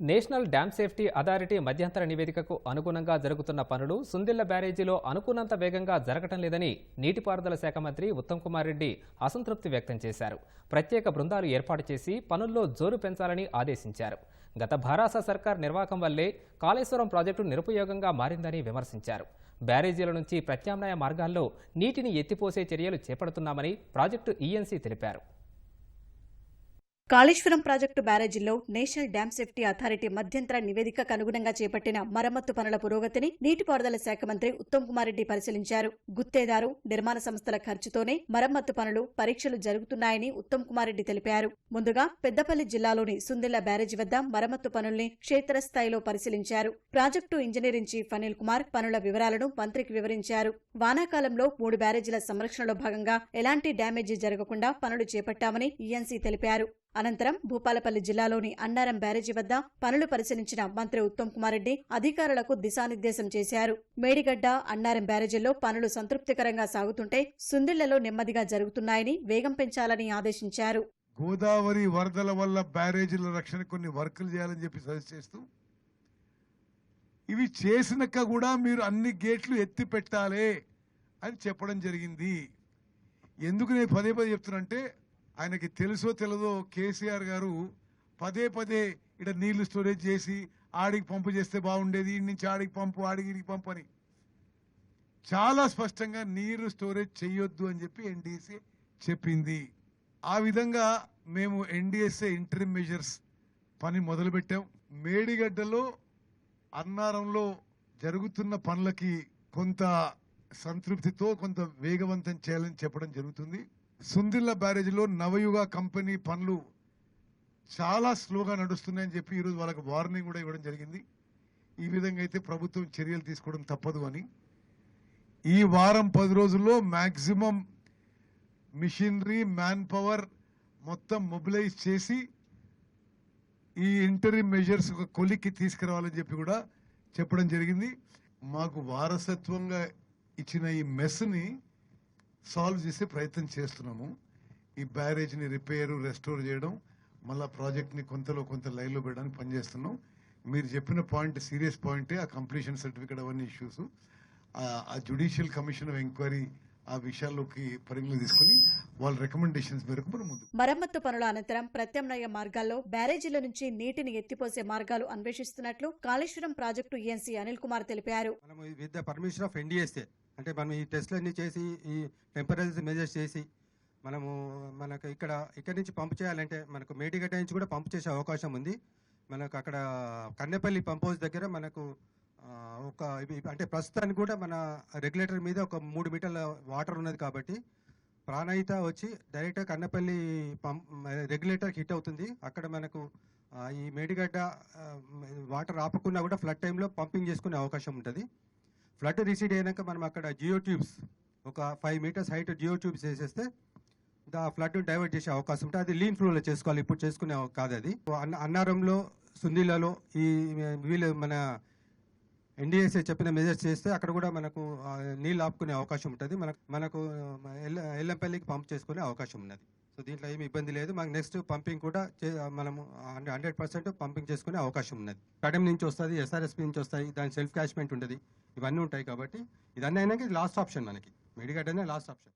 National dam safety authority మధ్యంతర నివేదికకు అనుగుణంగా జరుగుతున్న పనులు సుందిల్ల బ్యారేజీలో అనుకున్నంత వేగంగా జరగటం లేదని నీటిపారుదల శాఖ మంత్రి ఉత్తమ్ కుమార్ రెడ్డి అసంతృప్తి వ్యక్తం చేశారు. ప్రత్యేక బృందాలు ఏర్పాటు చేసి పనుల్లో జోరు పెంచాలని ఆదేశించారు. గత భారాస సర్కార్ నిర్వాహకం వల్లే కాళేశ్వరం ప్రాజెక్టు నిరుపయోగంగా మారిందని విమర్శించారు. బ్యారేజీల నుంచి ప్రత్యామ్నాయ మార్గాల్లో నీటిని ఎత్తిపోసే చర్యలు చేపడుతున్నామని ప్రాజెక్టు ఈఎన్సీ తెలిపారు. కాళేశ్వరం ప్రాజెక్టు బ్యారేజీలో నేషనల్ డ్యామ్ సేఫ్టీ అథారిటీ మధ్యంతర నివేదికకు అనుగుణంగా చేపట్టిన మరమ్మత్తు పనుల పురోగతిని నీటిపారుదల శాఖ మంత్రి ఉత్తమ్ కుమార్ రెడ్డి పరిశీలించారు. గుత్తేదారు నిర్మాణ సంస్థల ఖర్చుతోనే మరమ్మత్తు పనులు పరీక్షలు జరుగుతున్నాయని ఉత్తమ్ కుమార్ రెడ్డి తెలిపారు. ముందుగా పెద్దపల్లి జిల్లాలోని సుందిల్ల బ్యారేజీ వద్ద మరమ్మత్తు పనుల్ని క్షేత్రస్థాయిలో పరిశీలించారు. Project engineering chief Anil Kumar పనుల వివరాలను మంత్రికి వివరించారు. వానాకాలంలో మూడు బ్యారేజీల సంరక్షణలో భాగంగా ఎలాంటి డ్యామేజీ జరగకుండా పనులు చేపట్టామని ఈఎన్సీ తెలిపారు. అనంతరం భూపాలపల్లి జిల్లాలోని అన్నారం బ్యారేజీ వద్ద పనులు పరిశీలించిన మంత్రి ఉత్తమ్ కుమార్ రెడ్డి అధికారులకు దిశానిర్దేశం చేశారు. మేడిగడ్డ అన్నారం బ్యారేజీల్లో పనులు సంతృప్తికరంగా సాగుతుంటే సుందిళ్ళలో నెమ్మదిగా జరుగుతున్నాయని వేగం పెంచాలని ఆదేశించారు. గోదావరి వరదల వల్ల బ్యారేజీల రక్షణ కొన్ని వర్కులు చేయాలని చెప్పి సజెస్ట్ చేస్తూ ఇవి చేసినాక కూడా మీరు అన్ని గేట్లు ఎత్తి పెట్టాలి అని చెప్పడం జరిగింది. ఎందుకు నేను పదే పదే చెప్తున్నంటే ఆయనకి తెలుసో తెలదో కేసీఆర్ గారు పదే పదే ఇక్కడ నీళ్ళు స్టోరేజ్ చేసి ఆడికి పంపు చేస్తే బాగుండేది ఈ నుంచి ఆడికి పంపు ఆడికి పంపు అని. చాలా స్పష్టంగా నీరు స్టోరేజ్ చేయొద్దు అని చెప్పి ఎన్డీఎస్ఏ చెప్పింది. ఆ విధంగా మేము ఎన్డీఎస్ఏ ఇంటర్మ్ మెజర్స్ పని మొదలుపెట్టాం. మేడిగడ్డలో అన్నారంలో జరుగుతున్న పనులకి కొంత సంతృప్తితో కొంత వేగవంతం చేయాలని చెప్పడం జరుగుతుంది. సుందిల్ల బ్యారేజ్లో నవయుగ కంపెనీ పనులు చాలా స్లోగా నడుస్తున్నాయని చెప్పి ఈరోజు వాళ్ళకి వార్నింగ్ కూడా ఇవ్వడం జరిగింది. ఈ విధంగా అయితే ప్రభుత్వం చర్యలు తీసుకోవడం తప్పదు అని. ఈ వారం పది రోజుల్లో మ్యాక్సిమం మిషనరీ మ్యాన్ పవర్ మొత్తం మొబిలైజ్ చేసి ఈ ఇంటరీ మెజర్స్ ఒక కొలిక్కి తీసుకురావాలని చెప్పి కూడా చెప్పడం జరిగింది. మాకు వారసత్వంగా ఇచ్చిన ఈ మెస్ని సాల్వ్ చేసే ప్రయత్నం చేస్తున్నాము. ఈ బ్యారేజ్ని రిపేర్ రెస్టోర్ చేయడం మళ్ళా ప్రాజెక్ట్ని కొంతలో కొంత లైన్లో పెట్టడానికి పనిచేస్తున్నాం. మీరు చెప్పిన పాయింట్ సీరియస్ పాయింటే ఆ కంప్లీషన్ సర్టిఫికేట్ అవన్నీ ఇష్యూస్. ఆ జుడిషియల్ కమిషన్ ఆఫ్ ఎంక్వైరీ ఆ విషయాల్లోకి పరిగణలో తీసుకుని వాళ్ళ రికమెండేషన్స్ మేరకు మనం ముందు మరమ్మత్తు పనుల అనంతరం ప్రత్యామ్నాయ మార్గాల్లో బ్యారేజీల నుంచి నీటిని ఎత్తిపోసే మార్గాలు అన్వేషిస్తున్నట్లు కాళేశ్వరం ప్రాజెక్టు ఈఎన్సీ అనిల్ కుమార్ తెలిపారు. మనం with the permission of NDSA అంటే మనం ఈ టెస్ట్లన్నీ చేసి ఈ టెంపరేచర్ మెజర్స్ చేసి మనము మనకు ఇక్కడ ఇక్కడి నుంచి పంపు చేయాలంటే మనకు మేడిగడ్డ నుంచి కూడా పంపు చేసే అవకాశం ఉంది. మనకు అక్కడ కన్నెపల్లి పంప్ హౌస్ దగ్గర మనకు ఒక అంటే ప్రస్తుతానికి కూడా మన రెగ్యులేటర్ మీద ఒక మూడు మీటర్ల వాటర్ ఉన్నది కాబట్టి ప్రాణహిత వచ్చి డైరెక్ట్గా కన్నపల్లి పంప్ రెగ్యులేటర్ హిట్ అవుతుంది. అక్కడ మనకు ఈ మేడిగడ్డ వాటర్ ఆపకుండా కూడా ఫ్లడ్ టైంలో పంపింగ్ చేసుకునే అవకాశం ఉంటుంది. ఫ్లడ్ రిసీడ్ అయినాక మనం అక్కడ జియో ట్యూబ్స్ ఒక five metres height geo tubes వేసేస్తే దా ఫ్లడ్ డైవర్ట్ చేసే అవకాశం ఉంటుంది. అది లీన్ ఫ్లోలో చేసుకోవాలి. ఇప్పుడు చేసుకునే కాదు అది. అన్న- అన్నారంలో సుందీలలో ఈ వీళ్ళు మన ఎన్డీఎస్ఏ చెప్పిన మెజర్స్ చేస్తే అక్కడ కూడా మనకు నీళ్ళు ఆపుకునే అవకాశం ఉంటుంది. మనకు మనకు ఎల్ల ఎల్లంపల్లికి పంప్ చేసుకునే అవకాశం ఉన్నది. సో దీంట్లో ఏమి ఇబ్బంది లేదు. మనకు నెక్స్ట్ పంపింగ్ కూడా చే- మనము హండ్రెడ్ పర్సెంట్ పంపింగ్ చేసుకునే అవకాశం ఉన్నది. కడెం నుంచి వస్తుంది ఎస్ఆర్ఎస్పి నుంచి వస్తాయి దాని సెల్ఫ్ క్యాష్మెంట్ ఉంటుంది ఇవన్నీ ఉంటాయి కాబట్టి ఇదన్నీ అయినాక లాస్ట్ ఆప్షన్ మనకి.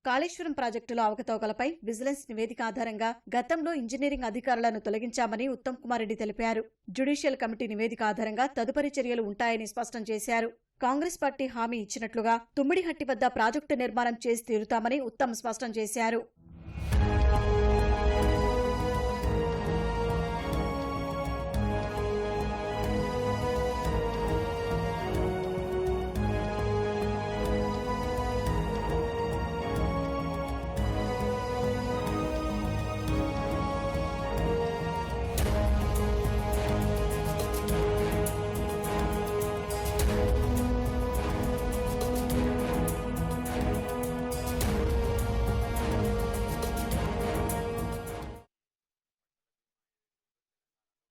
కాళేశ్వరం ప్రాజెక్టులో అవకతవకలపై విజిలెన్స్ నివేదిక ఆధారంగా గతంలో ఇంజనీరింగ్ అధికారులను తొలగించామని ఉత్తమ్ కుమార్ రెడ్డి తెలిపారు. జ్యుడిషియల్ కమిటీ నివేదిక ఆధారంగా తదుపరి చర్యలు ఉంటాయని స్పష్టం చేశారు. కాంగ్రెస్ పార్టీ హామీ ఇచ్చినట్లుగా తుమ్మిడిహట్టి వద్ద ప్రాజెక్టు నిర్మాణం చేసి తీరుతామని ఉత్తమ్ స్పష్టం చేశారు.